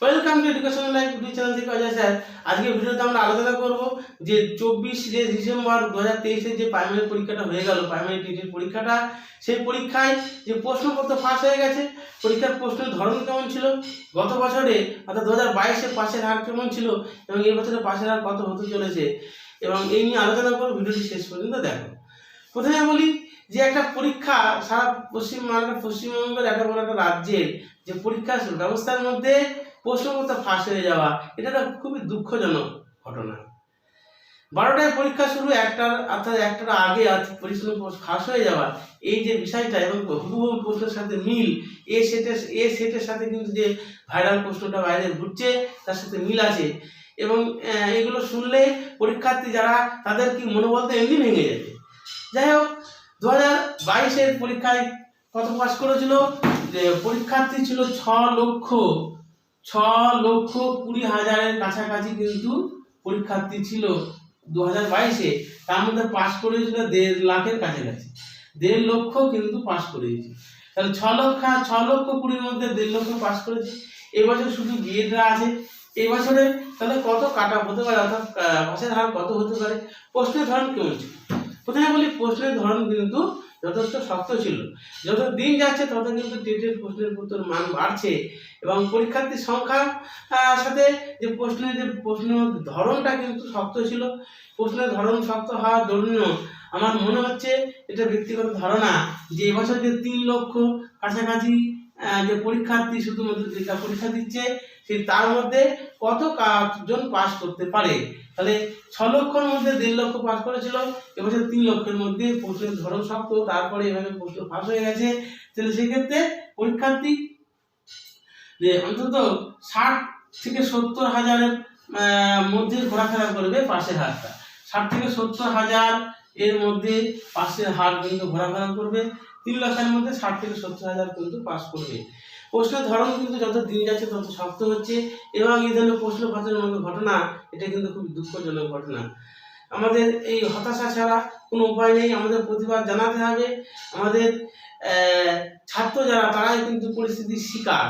Welcome to educational life YouTube channel থেকে Ajay sir. আজকে ভিডিওতে আমরা আলোচনা করব যে চব্বিশ ডিসেম্বর দু হাজার তেইশে যে প্রাইমারি পরীক্ষাটা হয়ে গেল প্রাইমারি টিটির পরীক্ষাটা। সেই পরীক্ষায় যে প্রশ্নপত্র ফাঁস হয়ে গেছে, পরীক্ষার প্রশ্নের ধরন কেমন ছিল? গত বছরে, অর্থাৎ দু হাজার বাইশে পাশের হার কেমন ছিল? এবং এই বছরে পাশের হার কত হতে চলেছে? এবং এই নিয়ে আলোচনা করব, ভিডিওটি শেষ পর্যন্ত দেখো। প্রথমে বলি যে একটা পরীক্ষা সারা পশ্চিমবঙ্গ পশ্চিমবঙ্গের একটা বড় একটা রাজ্যের যে পরীক্ষা ব্যবস্থার মধ্যে প্রশ্নপত্র ফাঁস হয়ে যাওয়া, এটা একটা খুবই দুঃখজনক ঘটনা। বারোটায় পরীক্ষা শুরু, একটার, অর্থাৎ একটার আগে প্রশ্ন ফাঁস হয়ে যাওয়া, এই যে বিষয়টা এবং হুবহু প্রশ্নের সাথে মিল, এ সেটের এ সেটের সাথে কিন্তু যে ভাইরাল প্রশ্নটা বাইরে ঘুরছে, তার সাথে মিল আছে। এবং এগুলো শুনলে পরীক্ষার্থী যারা, তাদের কি মনোবল এমনি ভেঙে যাবে। যাই হোক দু হাজার বাইশের পরীক্ষায় কত পাস করেছিল? যে পরীক্ষার্থী ছিল ছ লক্ষ। ছ লক্ষ কুড়ি হাজারের কাছাকাছি কিন্তু পরীক্ষার্থী ছিল দু হাজার বাইশে। তার মধ্যে পাস করেছিল দেড় লাখের কাছাকাছি। দেড় লক্ষ কিন্তু পাস করেছে। তাহলে ছ লক্ষ ছ লক্ষ কুড়ির মধ্যে দেড় লক্ষ পাস করেছে। এবছর শুধু বিএডরা আছে। এই বছরে তাহলে কত কাটা হতে পারে অর্থাৎ পাসের হার কত হতে পারে? প্রশ্নের ধরন কেমন প্রথমে বলি, প্রশ্নের ধরন কিন্তু যথেষ্ট শক্ত ছিল। যত দিন যাচ্ছে, তত কিন্তু টেটের প্রশ্নের উত্তর মান বাড়ছে এবং পরীক্ষার্থীর সংখ্যা সাথে যে প্রশ্নের যে প্রশ্ন ধরনটা কিন্তু শক্ত ছিল। প্রশ্নের ধরন শক্ত হওয়ার জন্য আমার মনে হচ্ছে এটা ব্যক্তিগত ধারণা যে এবছর যে তিন লক্ষ কাছাকাছি যে পরীক্ষার্থী শুধুমাত্র যেটা পরীক্ষা দিচ্ছে সেই তার মধ্যে কত কা- জন পাস করতে পারে? তাহলে ছ লক্ষর মধ্যে দেড় লক্ষ পাস করেছিল এবছর তিন লক্ষের মধ্যে প্রশ্নের ধরন শক্ত, তারপরে এভাবে প্রশ্ন ফাঁস হয়ে গেছে। তাহলে সেক্ষেত্রে পরীক্ষার্থী, যে অন্তত ষাট থেকে সত্তর হাজারের মধ্যে ঘোরাফেরা করবে পাশের হারটা ষাট থেকে সত্তর হাজার এর মধ্যে পাশের হার কিন্তু ঘোরাফেরা করবে, তিন লক্ষের মধ্যে ষাট থেকে সত্তর হাজার কিন্তু পাস করবে। প্রশ্নের ধরন কিন্তু যত দিন যাচ্ছে তত শক্ত হচ্ছে, এবং এই ধরনের প্রশ্ন ফাঁসের মতো ঘটনা, এটা কিন্তু খুব দুঃখজনক ঘটনা। আমাদের এই হতাশা ছাড়া কোনো উপায় নেই, আমাদের প্রতিবাদ জানাতে হবে। আমাদের ছাত্র যারা, তারাই কিন্তু পরিস্থিতির শিকার।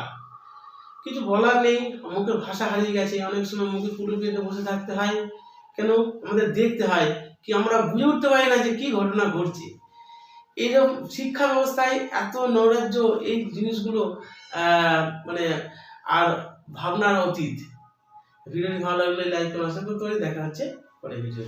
কিছু বলার নেই, মুখের ভাষা হারিয়ে গেছে, অনেক সময় মুখে কুলু পেতে বসে থাকতে হয়। কেন? আমাদের দেখতে হয়। কি আমরা বুঝে উঠতে পারি না যে কি ঘটনা ঘটছে। এইরকম শিক্ষা ব্যবস্থায় এত নৈরাজ্য এই জিনিসগুলো মানে আর ভাবনার অতীত। ভিডিওটি ভালো লাগলে লাইক করে আশা করতে পারি দেখা হচ্ছে পরে ভিডিও